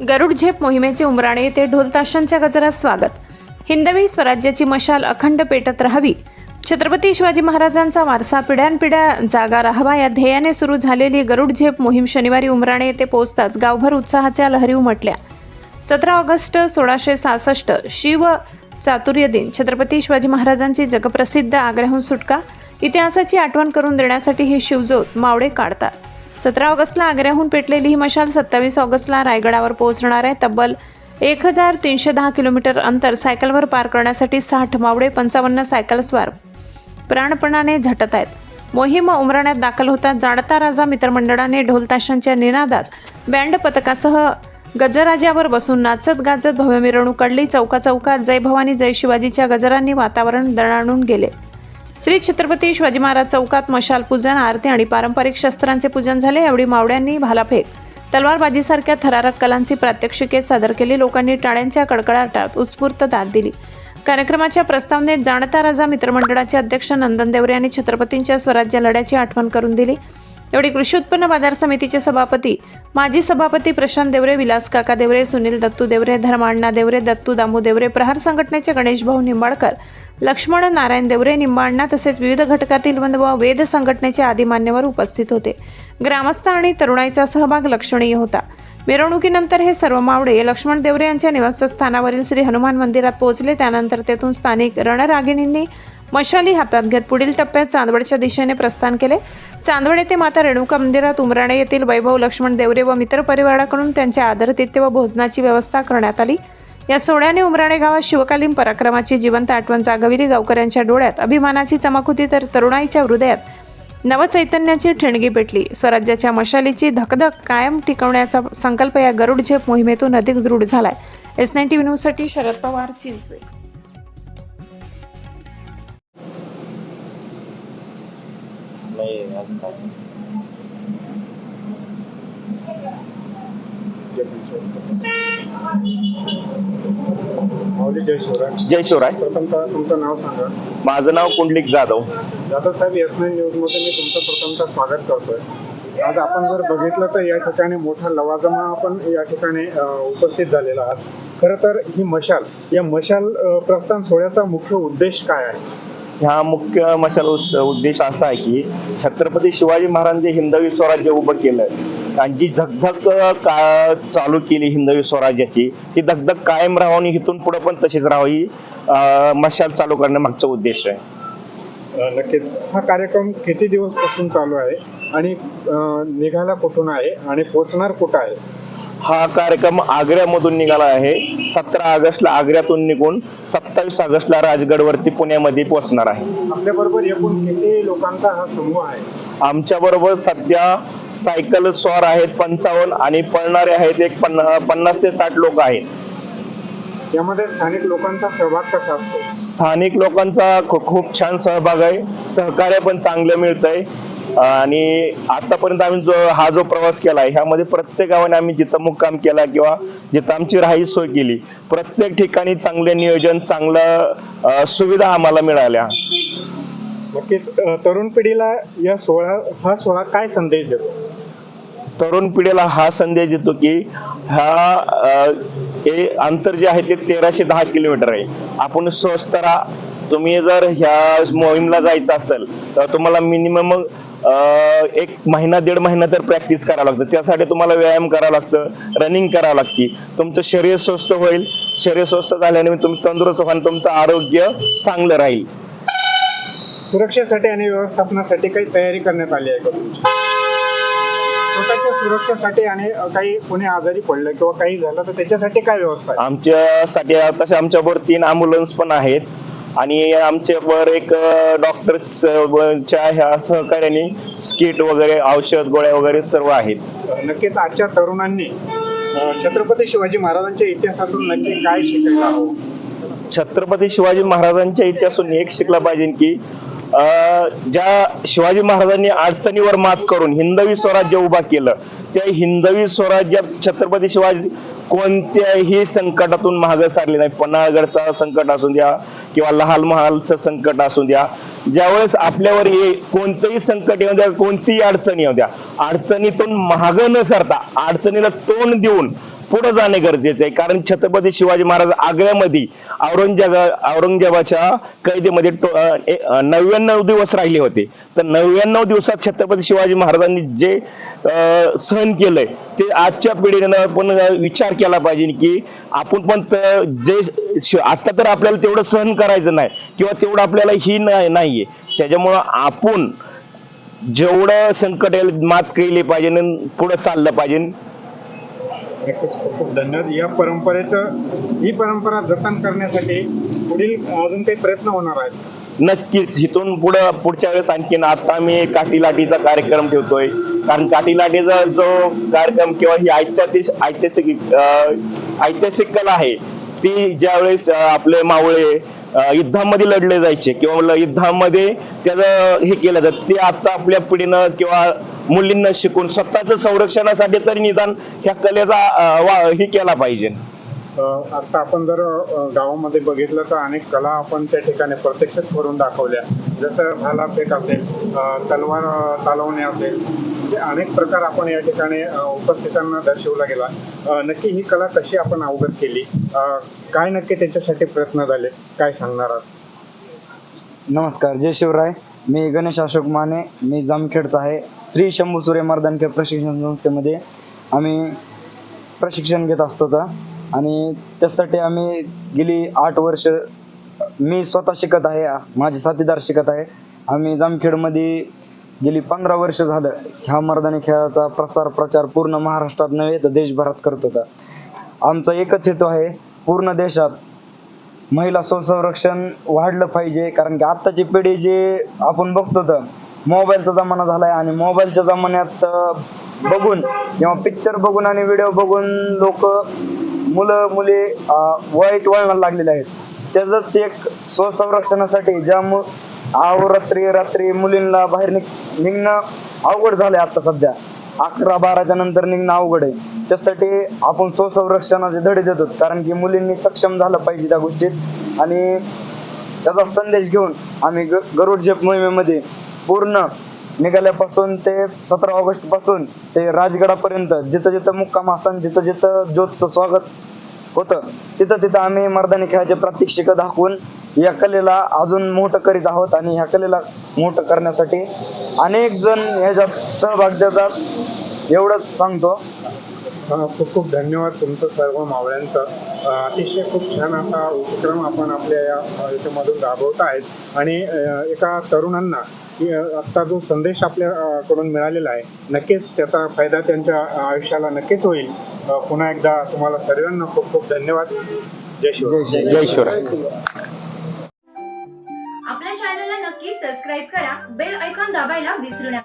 गरुड झेप मोहिमेचे उमराणे येथे ढोलताशांच्या गजरात स्वागत. हिंदवी स्वराज्याची मशाल अखंड पेटत राहावी. छत्रपती शिवाजी महाराजांचा वारसा पिढ्यानपिढ्या जागा राहावा. या ध्येयाने सुरू झालेली गरुड झेप मोहीम शनिवारी उमराणे येथे पोहोचताच गावभर उत्साहाच्या लहरी उमटल्या सतरा ऑगस्ट सोळाशे सहासष्ट शिव चातुर्य दिन. छत्रपती शिवाजी महाराजांची जगप्रसिद्ध आग्र्याहून सुटका. इतिहासाची आठवण करून देण्यासाठी ही शिवज्योत मावळे काढतात. सतरा ऑगस्टला आग्र्याहून पेटलेली ही मशाल सत्तावीस ऑगस्टला रायगडावर पोहोचणार आहे. तब्बल एक हजार तीनशे दहा किलोमीटर अंतर सायकलवर पार करण्यासाठी साठ मावळे पंचावन्न सायकलस्वार प्राणपणाने झटत आहेत. मोहीम उमराण्यात दाखल होतात जाणता राजा मित्रमंडळाने ढोलताशांच्या निनादात. बँड पथकासह गजराजावर बसून नाचत गाजत भव्य मिरवणूक काढली. चौका चौकात जय भवानी जय शिवाजीच्या गजरांनी वातावरण दणाणून गेले. श्री छत्रपती शिवाजी महाराज चौकात मशाल पूजन आरती आणि पारंपरिक शस्त्रांचे पूजन झाले. यावेळी मावड्यांनी भालाफेक. तलवारबाजीसारख्या थरारक कलांची प्रात्यक्षिके सादर केली. लोकांनी टाळ्यांच्या कडकडाटात उत्स्फूर्त दाद दिली. कार्यक्रमाच्या प्रस्तावनेत जाणता राजा मित्रमंडळाचे अध्यक्ष नंदन देवरे यांनी छत्रपतींच्या स्वराज्य लढ्याची आठवण करून दिली. एवढी कृषी उत्पन्न बाजार समितीचे सभापती माजी सभापती प्रशांत देवरे विलास काका देवरे सुनील दत्तू देवरे धर्माण्णा देवरे दत्तू दामू देवरे प्रहार संघटनेचे गणेश भाऊ निंबाळकर लक्ष्मण नारायण देवरे निंबाळणा तसेच विविध घटकातील व वेद संघटनेचे आदी मान्यवर उपस्थित होते. ग्रामस्थ आणि तरुणाईचा सहभाग लक्षणीय होता. मिरवणुकीनंतर हे सर्व मावडे लक्ष्मण देवरे यांच्या निवासस्थानावरील श्री हनुमान मंदिरात पोहोचले. त्यानंतर तेथून स्थानिक रणरागिणींनी मशाली हातात घेत पुढील टप्प्यात चांदवडच्या दिशेने प्रस्थान केले. चांदवड येथे माता रेणुका मंदिरात उमराणे येथील वैभव लक्ष्मण देवरे व मित्र परिवाराकडून त्यांच्या आदरतिथ्य व भोजनाची व्यवस्था करण्यात आली. या सोहळ्याने उमराणे गावात शिवकालीन पराक्रमाची जिवंत आठवण जागविली. गावकऱ्यांच्या डोळ्यात अभिमानाची चमक होती तर तरुणाईच्या हृदयात नवचैतन्याची ठिणगी पेटली. स्वराज्याच्या मशालीची धकधक कायम टिकवण्याचा संकल्प या गरुड झेप मोहिमेतून अधिक दृढ झालाय. एस नाईन टी न्यूजसाठी शरद पवार चिंचवे. काय. माऊली जय शिवराय. प्रथमतः तुमचं नाव सांगा. माझं नाव कुंडलिक जाधव. जाधव साहेब एस नाईन न्यूजमध्ये मी तुमचं प्रथमतः स्वागत करतोय. आज आपण जर बघितलं तर या ठिकाणी मोठा लवाजमा आपण या ठिकाणी उपस्थित झालेला आहात. खरं तर ही मशाल या मशाल प्रस्थान सोहळ्याचा मुख्य उद्देश काय आहे? ह्या मुख्य मशाल उद्देश असा आहे की छत्रपती शिवाजी महाराजांनी हिंदवी स्वराज्य उभं केलं. आणि जी धगधग का चालू केली हिंदवी स्वराज्याची ती धगधग कायम राहावी इथून पुढे पण तशीच राहावी मशाल चालू करण्यामागचा उद्देश आहे. नक्कीच. हा कार्यक्रम किती दिवसपासून चालू आहे? आणि निघायला निघाला कुठून आहे? आणि पोहोचणार कुठं आहे? हा कार्यक्रम आग्र्यामधून निघाला आहे. सतरा ऑगस्टला आग्र्यातून निघून सत्तावीस ऑगस्टला राजगडवरती पुण्यामध्ये पोहोचणार आहे. आपल्या बरोबर एकूण किती लोकांचा हा समूह आहे? आमच्या बरोबर सध्या सायकल स्वार आहेत पंचावन्न आणि पळणारे आहेत एक पन्ना पन्नास ते साठ लोक आहेत. यामध्ये स्थानिक लोकांचा सहभाग कसा असतो? स्थानिक लोकांचा खूप छान सहभाग आहे. सहकार्य पण चांगलं मिळतंय. आणि आतापर्यंत आम्ही जो हा जो प्रवास केला आहे ह्यामध्ये प्रत्येक गावाने आम्ही जिथं मुक्काम केला किंवा जिथं आमची राहायची सोय केली प्रत्येक ठिकाणी चांगले नियोजन चांगलं सुविधा आम्हाला मिळाल्या. नक्कीच तरुण पिढीला या सोहळा हा सोहळा काय संदेश देतो? तरुण पिढीला हा संदेश देतो की हा हे अंतर जे आहे ते तेराशे दहा किलोमीटर आहे. आपण स्वस्त राहा. तुम्ही जर ह्या मोहीमला जायचं असेल तर तुम्हाला मिनिमम एक महिना दीड महिना तर प्रॅक्टिस करावं लागतं. त्यासाठी तुम्हाला व्यायाम करावा लागतं रनिंग करावं लागते. तुमचं शरीर स्वस्थ होईल. शरीर स्वस्थ झाल्याने तुम्ही तंदुरुस्त व्हाल तुमचं आरोग्य चांगलं राहील. सुरक्षेसाठी आणि व्यवस्थापनासाठी काही तयारी करण्यात आली आहे का स्वतःच्या सुरक्षेसाठी आणि काही कोणी आजारी पडलं किंवा काही झालं तर त्याच्यासाठी काय व्यवस्था आमच्यासाठी तसे आमच्याबरोबर तीन अँब्युलन्स पण आहेत. आणि आमच्यावर एक डॉक्टर्सच्या ह्या सहकार्याने स्किट वगैरे औषध गोळ्या वगैरे सर्व आहेत. नक्कीच आजच्या तरुणांनी छत्रपती शिवाजी महाराजांच्या इतिहासातून नक्की काय शिकायला हवं छत्रपती शिवाजी महाराजांच्या इतिहासातून एक शिकला पाहिजे की ज्या शिवाजी महाराजांनी अडचणीवर मात करून हिंदवी स्वराज्य उभा केलं त्या हिंदवी स्वराज्यात छत्रपती शिवाजी कोणत्याही संकटातून मागे सारले नाही. पन्हाळगडचा संकट असू द्या किंवा लहाल महालचं संकट असू द्या ज्यावेळेस आपल्यावर ये कोणतंही संकट येऊ द्या कोणतीही अडचणी येऊ द्या अडचणीतून महाग न सरता अडचणीला तोंड देऊन पुढे जाणे गरजेचे आहे. कारण छत्रपती शिवाजी महाराज आग्र्यामध्ये औरंगजेबा औरंगजेबाच्या कैदेमध्ये नव्याण्णव दिवस राहिले होते. तर नव्याण्णव दिवसात छत्रपती शिवाजी महाराजांनी जे सहन केलंय ते आजच्या पिढीनं पण विचार केला पाहिजे की आपण पण जे आता तर आपल्याला तेवढं सहन करायचं नाही किंवा तेवढं आपल्याला ही नाहीये. त्याच्यामुळं आपण जेवढं संकट येईल मात केली पाहिजे आणि पुढे चाललं पाहिजे. खूप खूप धन्यवाद. या परंपरेचं ही परंपरा जतन करण्यासाठी पुढील अजून काही प्रयत्न होणार आहेत? नक्कीच. इथून पुढं पुढच्या वेळेस आणखीन आता आम्ही काठी लाटीचा कार्यक्रम ठेवतोय. कारण काठी लाटीचा जो कार्यक्रम किंवा ही ऐतिहासिक ऐतिहासिक ऐतिहासिक कला आहे ती ज्यावेळेस आपले मावळे युद्धामध्ये लढले जायचे किंवा युद्धामध्ये त्याचं हे केलं जात. ते आता आपल्या पिढीनं किंवा मुलींना शिकून स्वतःच संरक्षणासाठी तरी निदान ह्या कलेचा वा- हे केला पाहिजे. आता आपण जर गावामध्ये बघितलं तर अनेक कला आपण त्या ठिकाणी प्रत्यक्षात करून दाखवल्या. जसं भाला फेक असेल तलवार चालवणे असेल म्हणजे अनेक प्रकार आपण या ठिकाणी उपस्थितांना दर्शवला गेला. नक्की ही कला कशी आपण अवगत केली? काय नक्की त्याच्यासाठी प्रयत्न झाले? काय सांगणार आहात? नमस्कार जय शिवराय. मी गणेश अशोक माने. मी जामखेडचा आहे. श्री शंभू सूर्य मर्दानखेड प्रशिक्षण संस्थेमध्ये आम्ही प्रशिक्षण घेत असतो तर. आणि त्यासाठी आम्ही गेली आठ वर्ष मी स्वतः शिकत आहे माझे साथीदार शिकत आहे. आम्ही जामखेडमध्ये गेली पंधरा वर्ष झालं. ह्या मर्दानी खेळाचा प्रसार प्रचार पूर्ण महाराष्ट्रात नव्हे तर देशभरात करत होता. आमचा एकच हेतू आहे पूर्ण देशात महिला स्वसंरक्षण वाढलं पाहिजे. कारण की आत्ताची पिढी जे आपण बघतो तर मोबाईलचा जमाना झालाय आणि मोबाईलच्या जमान्यात बघून किंवा पिक्चर बघून आणि व्हिडिओ बघून लोक मुलं मुली वाईट वळणाला लागलेले आहेत. त्याचंच एक स्वसंरक्षणासाठी ज्या मु रात्री रात्री मुलींना बाहेर निघ निघणं अवघड झालंय आता सध्या. अकरा बाराच्या नंतर निघणं अवघड आहे. त्यासाठी आपण स्वसंरक्षणाचे धडे देतो कारण की मुलींनी सक्षम झालं पाहिजे त्या गोष्टीत. आणि त्याचा संदेश घेऊन आम्ही ग- गरुड झेप मोहिमेमध्ये पूर्ण निघाल्यापासून ते सतरा ऑगस्टपासून ते राजगडापर्यंत जिथं जिथं मुक्काम आसन जिथं जिथं ज्योतचं स्वागत होतं तिथं तिथं आम्ही मर्दानी खेळाचे प्रात्यक्षिक दाखवून या कलेला अजून मोठं करीत आहोत आणि ह्या कलेला मोठं करण्यासाठी अनेक जण ह्याच्यात सहभाग देतात. एवढंच सांगतो. खूप खूप धन्यवाद तुमचं सर्व मावळ्यांचं. अतिशय खूप छान असा उपक्रम आपण आपल्या या याच्यामधून राबवत आहेत. आणि एका तरुणांना आत्ता जो संदेश आपल्या अ, कडून मिळालेला आहे नक्कीच त्याचा फायदा त्यांच्या आयुष्याला नक्कीच होईल. पुन्हा एकदा तुम्हाला सर्वांना खूप खूप धन्यवाद. जय शिवराय. जय शिवराय. आपल्या चॅनलला नक्की सबस्क्राईब करा. बेल ऐकॉन दाबायला विसरू नका.